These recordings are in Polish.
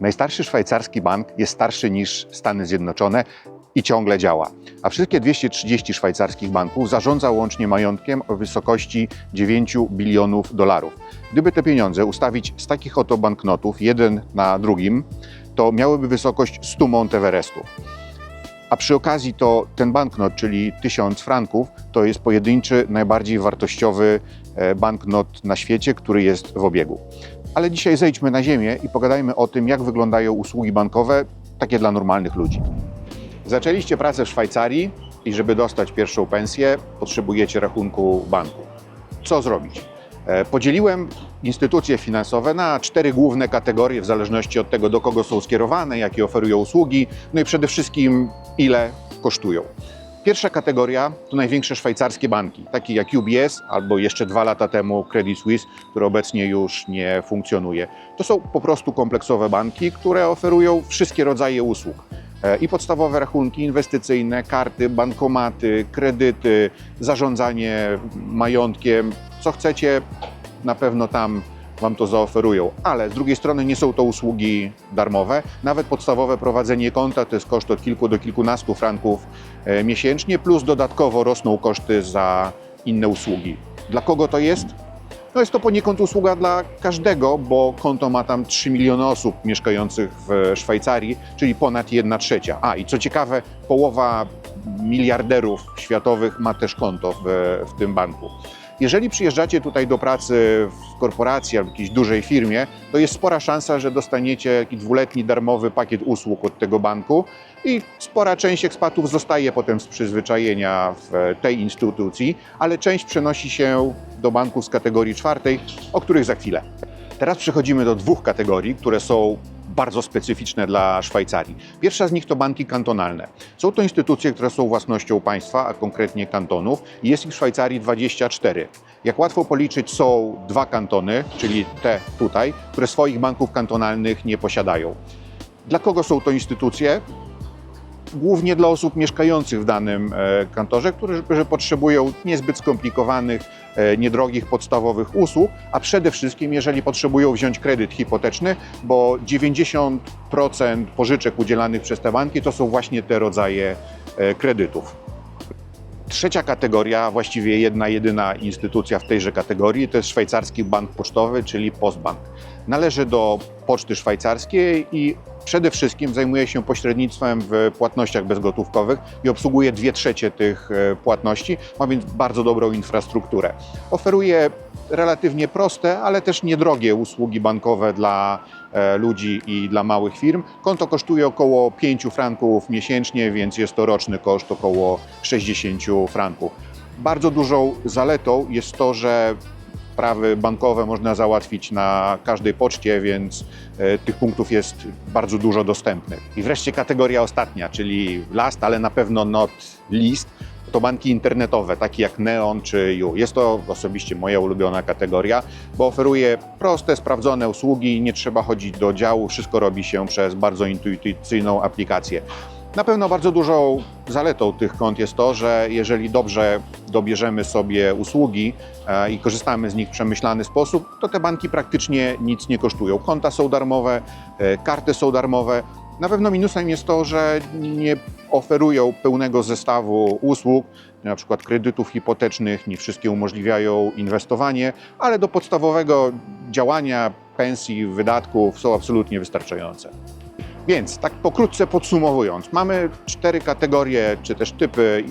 Najstarszy szwajcarski bank jest starszy niż Stany Zjednoczone i ciągle działa. A wszystkie 230 szwajcarskich banków zarządza łącznie majątkiem o wysokości 9 bilionów dolarów. Gdyby te pieniądze ustawić z takich oto banknotów, jeden na drugim, to miałyby wysokość 100 Mount Everestów. A przy okazji to ten banknot, czyli 1000 franków, to jest pojedynczy, najbardziej wartościowy e, banknot na świecie, który jest w obiegu. Ale dzisiaj zejdźmy na ziemię i pogadajmy o tym, jak wyglądają usługi bankowe, takie dla normalnych ludzi. Zaczęliście pracę w Szwajcarii i żeby dostać pierwszą pensję, potrzebujecie rachunku banku. Co zrobić? E, Podzieliłem instytucje finansowe na cztery główne kategorie, w zależności od tego, do kogo są skierowane, jakie oferują usługi, no i przede wszystkim ile kosztują. Pierwsza kategoria to największe szwajcarskie banki, takie jak UBS albo jeszcze dwa lata temu Credit Suisse, który obecnie już nie funkcjonuje. To są po prostu kompleksowe banki, które oferują wszystkie rodzaje usług. E, I podstawowe rachunki inwestycyjne, karty, bankomaty, kredyty, zarządzanie majątkiem. Co chcecie, na pewno tam Wam to zaoferują. Ale z drugiej strony nie są to usługi darmowe. Nawet podstawowe prowadzenie konta to jest koszt od kilku do kilkunastu franków e, miesięcznie, plus dodatkowo rosną koszty za inne usługi. Dla kogo to jest? No jest to poniekąd usługa dla każdego, bo konto ma tam 3 miliony osób mieszkających w Szwajcarii, czyli ponad 1 trzecia. A i co ciekawe, połowa miliarderów światowych ma też konto w, w tym banku. Jeżeli przyjeżdżacie tutaj do pracy w korporacji albo jakiejś dużej firmie, to jest spora szansa, że dostaniecie dwuletni darmowy pakiet usług od tego banku i spora część ekspatów zostaje potem z przyzwyczajenia w tej instytucji, ale część przenosi się do banków z kategorii czwartej, o których za chwilę. Teraz przechodzimy do dwóch kategorii, które są bardzo specyficzne dla Szwajcarii. Pierwsza z nich to banki kantonalne. Są to instytucje, które są własnością państwa, a konkretnie kantonów. Jest ich w Szwajcarii 24. Jak łatwo policzyć, są dwa kantony, czyli te tutaj, które swoich banków kantonalnych nie posiadają. Dla kogo są to instytucje? Głównie dla osób mieszkających w danym e, kantorze, którzy potrzebują niezbyt skomplikowanych, e, niedrogich, podstawowych usług, a przede wszystkim, jeżeli potrzebują wziąć kredyt hipoteczny, bo 90% pożyczek udzielanych przez te banki to są właśnie te rodzaje e, kredytów. Trzecia kategoria, właściwie jedna, jedyna instytucja w tejże kategorii, to jest szwajcarski bank pocztowy, czyli Postbank. Należy do poczty szwajcarskiej i przede wszystkim zajmuje się pośrednictwem w płatnościach bezgotówkowych i obsługuje dwie trzecie tych e, płatności, ma więc bardzo dobrą infrastrukturę. Oferuje relatywnie proste, ale też niedrogie usługi bankowe dla e, ludzi i dla małych firm. Konto kosztuje około 5 franków miesięcznie, więc jest to roczny koszt około 60 franków. Bardzo dużą zaletą jest to, że sprawy bankowe można załatwić na każdej poczcie, więc e, tych punktów jest bardzo dużo dostępnych. I wreszcie kategoria ostatnia, czyli last, ale na pewno not least, to banki internetowe, takie jak Neon czy You. Jest to osobiście moja ulubiona kategoria, bo oferuje proste, sprawdzone usługi, nie trzeba chodzić do działu, wszystko robi się przez bardzo intuicyjną aplikację. Na pewno bardzo dużą zaletą tych kont jest to, że jeżeli dobrze dobierzemy sobie usługi e, i korzystamy z nich w przemyślany sposób, to te banki praktycznie nic nie kosztują. Konta są darmowe, e, karty są darmowe. Na pewno minusem jest to, że nie oferują pełnego zestawu usług, na przykład kredytów hipotecznych, nie wszystkie umożliwiają inwestowanie, ale do podstawowego działania, pensji, wydatków są absolutnie wystarczające. Więc tak pokrótce podsumowując, mamy cztery kategorie czy też typy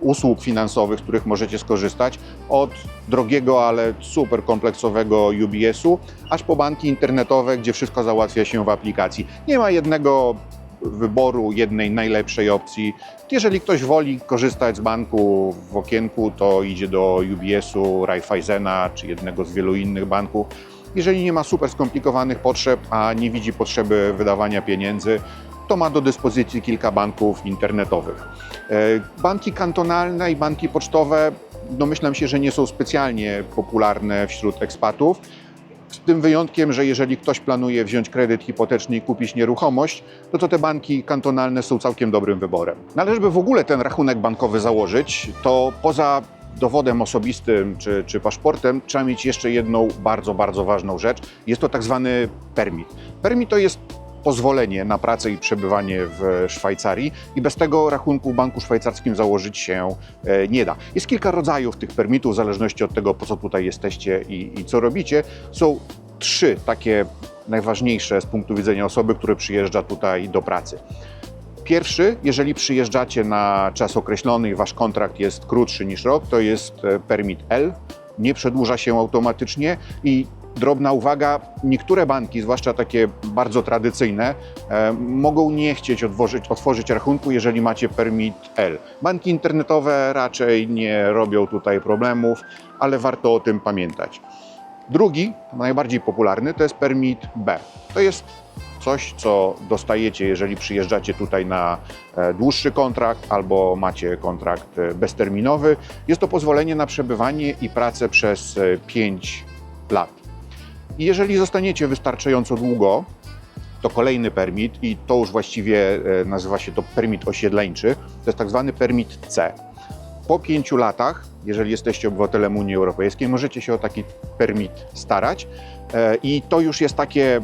usług finansowych, z których możecie skorzystać. Od drogiego, ale super kompleksowego UBS-u, aż po banki internetowe, gdzie wszystko załatwia się w aplikacji. Nie ma jednego wyboru, jednej najlepszej opcji. Jeżeli ktoś woli korzystać z banku w okienku, to idzie do UBS-u, Raiffeisena czy jednego z wielu innych banków. Jeżeli nie ma super skomplikowanych potrzeb, a nie widzi potrzeby wydawania pieniędzy, to ma do dyspozycji kilka banków internetowych. E, Banki kantonalne i banki pocztowe domyślam się, że nie są specjalnie popularne wśród ekspatów. Z tym wyjątkiem, że jeżeli ktoś planuje wziąć kredyt hipoteczny i kupić nieruchomość, no to te banki kantonalne są całkiem dobrym wyborem. Ale żeby w ogóle ten rachunek bankowy założyć, to poza dowodem osobistym czy, czy paszportem trzeba mieć jeszcze jedną bardzo, bardzo ważną rzecz. Jest to tak zwany permit. Permit to jest pozwolenie na pracę i przebywanie w Szwajcarii i bez tego rachunku w banku szwajcarskim założyć się e, nie da. Jest kilka rodzajów tych permitów, w zależności od tego, po co tutaj jesteście i, i co robicie. Są trzy takie najważniejsze z punktu widzenia osoby, która przyjeżdża tutaj do pracy. Pierwszy, jeżeli przyjeżdżacie na czas określony i wasz kontrakt jest krótszy niż rok, to jest e, permit L. Nie przedłuża się automatycznie i drobna uwaga, niektóre banki, zwłaszcza takie bardzo tradycyjne, e, mogą nie chcieć otworzyć, otworzyć rachunku, jeżeli macie permit L. Banki internetowe raczej nie robią tutaj problemów, ale warto o tym pamiętać. Drugi, najbardziej popularny, to jest permit B. To jest coś, co dostajecie, jeżeli przyjeżdżacie tutaj na e, dłuższy kontrakt albo macie kontrakt e, bezterminowy. Jest to pozwolenie na przebywanie i pracę przez 5 lat. I jeżeli zostaniecie wystarczająco długo, to kolejny permit, i to już właściwie e, nazywa się to permit osiedleńczy, to jest tak zwany permit C. Po pięciu latach, jeżeli jesteście obywatelem Unii Europejskiej, możecie się o taki permit starać. E, I to już jest takie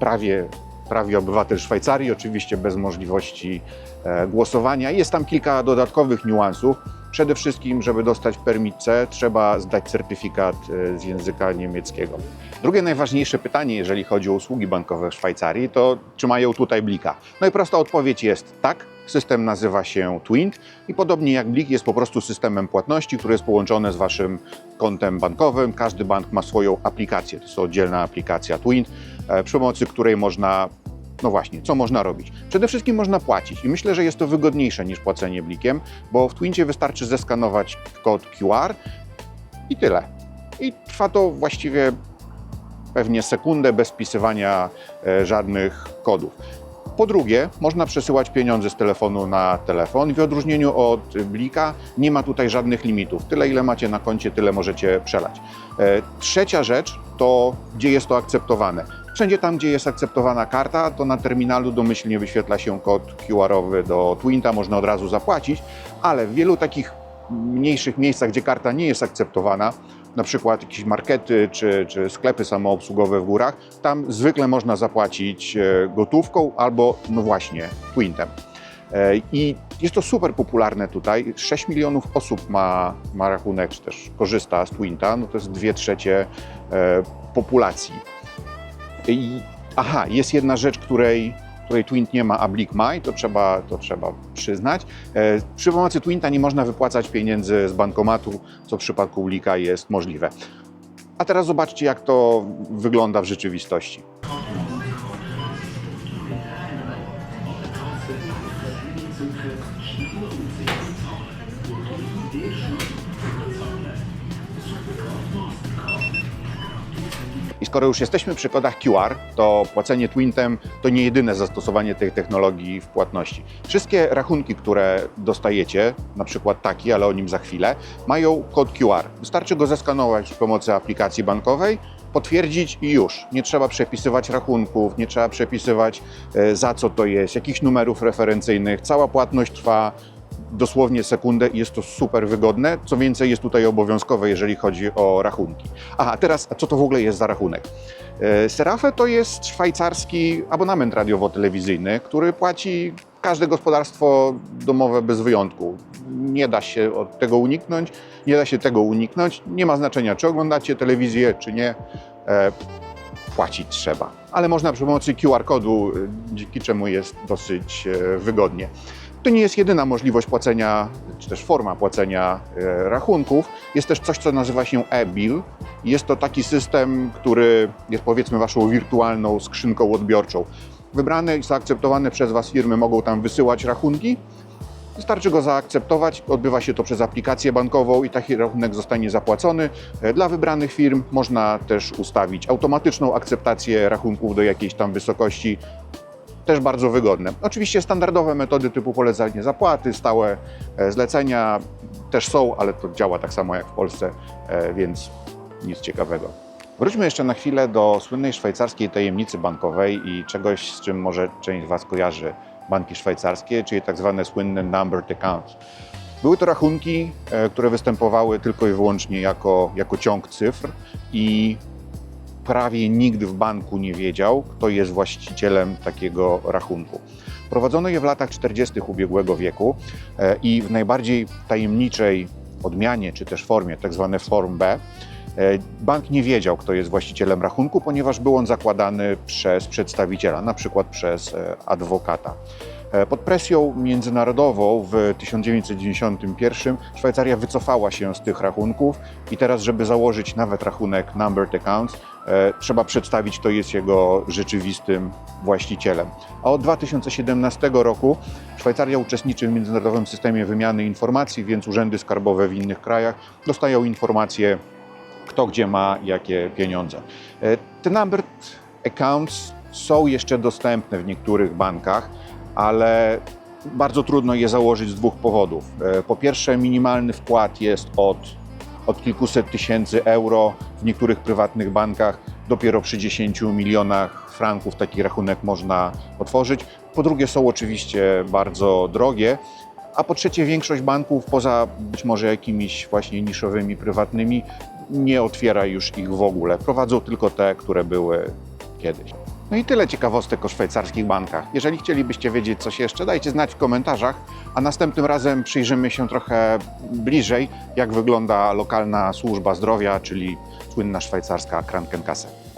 prawie, prawie obywatel Szwajcarii, oczywiście bez możliwości e, głosowania. Jest tam kilka dodatkowych niuansów. Przede wszystkim, żeby dostać permit C, trzeba zdać certyfikat e, z języka niemieckiego. Drugie najważniejsze pytanie, jeżeli chodzi o usługi bankowe w Szwajcarii, to czy mają tutaj blika? No i prosta odpowiedź jest tak. System nazywa się Twint i podobnie jak Blik jest po prostu systemem płatności, który jest połączony z waszym kontem bankowym. Każdy bank ma swoją aplikację. To jest oddzielna aplikacja Twint, przy pomocy której można no właśnie, co można robić? Przede wszystkim można płacić i myślę, że jest to wygodniejsze niż płacenie blikiem, bo w Twincie wystarczy zeskanować kod QR i tyle. I trwa to właściwie pewnie sekundę bez wpisywania e, żadnych kodów. Po drugie, można przesyłać pieniądze z telefonu na telefon w odróżnieniu od Blika nie ma tutaj żadnych limitów. Tyle, ile macie na koncie, tyle możecie przelać. E, Trzecia rzecz to, gdzie jest to akceptowane. Wszędzie tam, gdzie jest akceptowana karta, to na terminalu domyślnie wyświetla się kod QR-owy do Twinta, można od razu zapłacić, ale w wielu takich mniejszych miejscach, gdzie karta nie jest akceptowana, na przykład jakieś markety czy, czy sklepy samoobsługowe w górach, tam zwykle można zapłacić e, gotówką albo, no właśnie, Twintem. E, I jest to super popularne tutaj. 6 milionów osób ma, ma rachunek, czy też korzysta z Twinta. No to jest 2 trzecie e, populacji. I, aha, jest jedna rzecz, której, której Twint nie ma, a Blik ma i to trzeba, to trzeba przyznać. E, przy pomocy Twinta nie można wypłacać pieniędzy z bankomatu, co w przypadku Blika jest możliwe. A teraz zobaczcie, jak to wygląda w rzeczywistości. Skoro już jesteśmy przy kodach QR, to płacenie Twintem to nie jedyne zastosowanie tej technologii w płatności. Wszystkie rachunki, które dostajecie, na przykład taki, ale o nim za chwilę, mają kod QR. Wystarczy go zeskanować przy pomocy aplikacji bankowej, potwierdzić i już. Nie trzeba przepisywać rachunków, nie trzeba przepisywać e, za co to jest, jakichś numerów referencyjnych. Cała płatność trwa dosłownie sekundę i jest to super wygodne. Co więcej, jest tutaj obowiązkowe, jeżeli chodzi o rachunki. Aha, teraz co to w ogóle jest za rachunek? E, Serafe to jest szwajcarski abonament radiowo-telewizyjny, który płaci każde gospodarstwo domowe bez wyjątku. Nie da się od tego uniknąć, nie da się tego uniknąć. Nie ma znaczenia, czy oglądacie telewizję, czy nie. E, płacić trzeba. Ale można przy pomocy QR-kodu, e, dzięki czemu jest dosyć wygodnie. To nie jest jedyna możliwość płacenia, czy też forma płacenia e, rachunków. Jest też coś, co nazywa się e-bill. Jest to taki system, który jest powiedzmy waszą wirtualną skrzynką odbiorczą. Wybrane i zaakceptowane przez was firmy mogą tam wysyłać rachunki. Wystarczy go zaakceptować, odbywa się to przez aplikację bankową i taki rachunek zostanie zapłacony. E, Dla wybranych firm można też ustawić automatyczną akceptację rachunków do jakiejś tam wysokości też bardzo wygodne. Oczywiście standardowe metody typu polecanie zapłaty, stałe e, zlecenia też są, ale to działa tak samo jak w Polsce, e, więc nic ciekawego. Wróćmy jeszcze na chwilę do słynnej szwajcarskiej tajemnicy bankowej i czegoś, z czym może część z Was kojarzy banki szwajcarskie, czyli tak zwane słynne numbered accounts. Były to rachunki, e, które występowały tylko i wyłącznie jako, jako ciąg cyfr i prawie nikt w banku nie wiedział, kto jest właścicielem takiego rachunku. Prowadzono je w latach 40. ubiegłego wieku e, i w najbardziej tajemniczej odmianie czy też formie, tak zwane Form B, e, bank nie wiedział, kto jest właścicielem rachunku, ponieważ był on zakładany przez przedstawiciela, na przykład przez e, adwokata. E, Pod presją międzynarodową w 1991 Szwajcaria wycofała się z tych rachunków i teraz, żeby założyć nawet rachunek numbered accounts, e, trzeba przedstawić, kto jest jego rzeczywistym właścicielem. A od 2017 roku Szwajcaria uczestniczy w międzynarodowym systemie wymiany informacji, więc urzędy skarbowe w innych krajach dostają informacje, kto gdzie ma jakie pieniądze. E, Te numbered accounts są jeszcze dostępne w niektórych bankach, ale bardzo trudno je założyć z dwóch powodów. E, Po pierwsze, minimalny wkład jest od, od kilkuset tysięcy euro, w niektórych prywatnych bankach dopiero przy 10 milionach franków taki rachunek można otworzyć. Po drugie, są oczywiście bardzo drogie. A po trzecie, większość banków, poza być może jakimiś właśnie niszowymi, prywatnymi, nie otwiera już ich w ogóle. Prowadzą tylko te, które były kiedyś. No i tyle ciekawostek o szwajcarskich bankach. Jeżeli chcielibyście wiedzieć coś jeszcze, dajcie znać w komentarzach, a następnym razem przyjrzymy się trochę bliżej, jak wygląda lokalna służba zdrowia, czyli słynna szwajcarska Krankenkasse.